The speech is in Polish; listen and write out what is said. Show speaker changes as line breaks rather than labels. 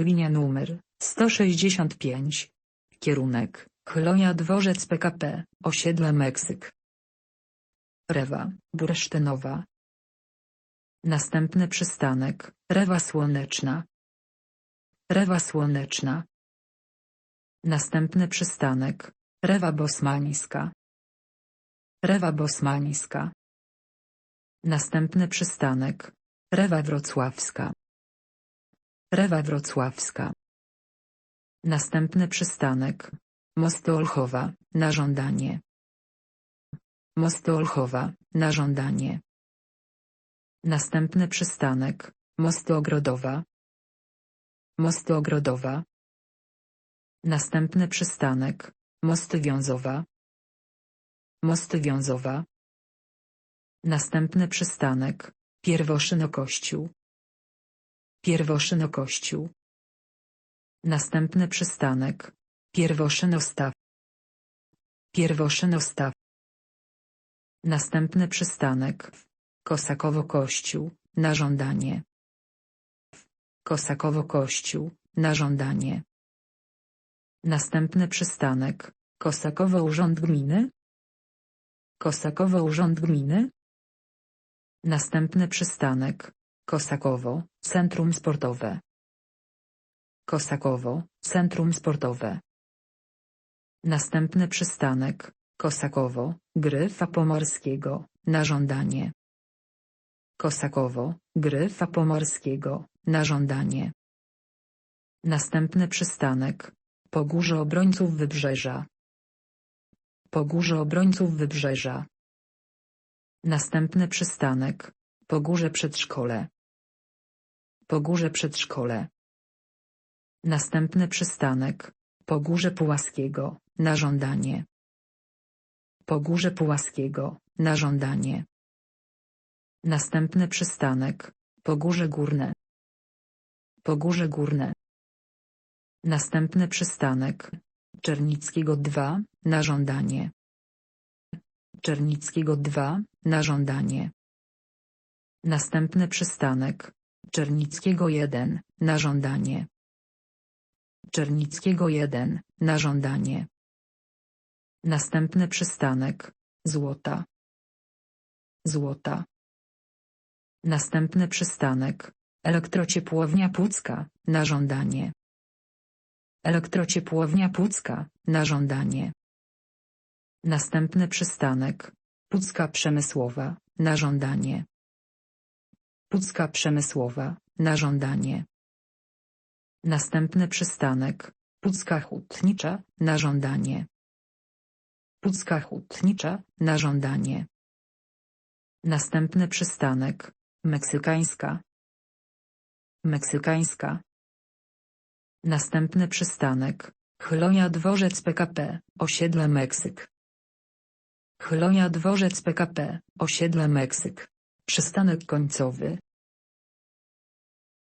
Linia numer 165. Kierunek Chlonia Dworzec PKP, osiedle Meksyk. Rewa, Bursztynowa. Następny przystanek, Rewa Słoneczna. Rewa Słoneczna. Następny przystanek, Rewa Bosmańska. Rewa Bosmańska. Następny przystanek, Rewa Wrocławska. Rewa Wrocławska. Następny przystanek, Mosty Olchowa, na żądanie. Mosty Olchowa, na żądanie. Następny przystanek, Mosty Ogrodowa. Mosty Ogrodowa. Następny przystanek, Mosty Wiązowa. Mosty Wiązowa. Następny przystanek, Pierwoszyno Kościół. Pierwoszyno Kościół. Następny przystanek, Pierwoszyno Staw. Pierwoszyno Staw. Następny przystanek, Kosakowo Kościół, na żądanie. Kosakowo Kościół, na żądanie. Następny przystanek, Kosakowo Urząd Gminy. Kosakowo Urząd Gminy. Następny przystanek, Kosakowo, Centrum Sportowe. Kosakowo, Centrum Sportowe. Następny przystanek, Kosakowo, Gryfa Pomorskiego, na żądanie. Kosakowo, Gryfa Pomorskiego, na żądanie. Następny przystanek, Pogórze Obrońców Wybrzeża. Pogórze Obrońców Wybrzeża. Następny przystanek, Pogórze Przedszkole. Pogórze Przedszkole. Następny przystanek, Pogórze Pułaskiego, na żądanie. Pogórze Pułaskiego, na żądanie. Następny przystanek, Pogórze Górne. Pogórze Górne. Następny przystanek, Czernickiego 2, na żądanie. Czernickiego 2, na żądanie. Następny przystanek, Czernickiego 1, na żądanie. Czernickiego 1, na żądanie. Następny przystanek, Złota. Złota. Następny przystanek, Elektrociepłownia Pucka, na żądanie. Elektrociepłownia Pucka, na żądanie. Następny przystanek, Pucka Przemysłowa, na żądanie. Pucka Przemysłowa, na żądanie. Następny przystanek, Pucka Hutnicza, na żądanie. Pucka Hutnicza, na żądanie. Następny przystanek, Meksykańska. Meksykańska. Następny przystanek, Chlonia Dworzec PKP, osiedle Meksyk. Chlonia Dworzec PKP, osiedle Meksyk. Przystanek końcowy,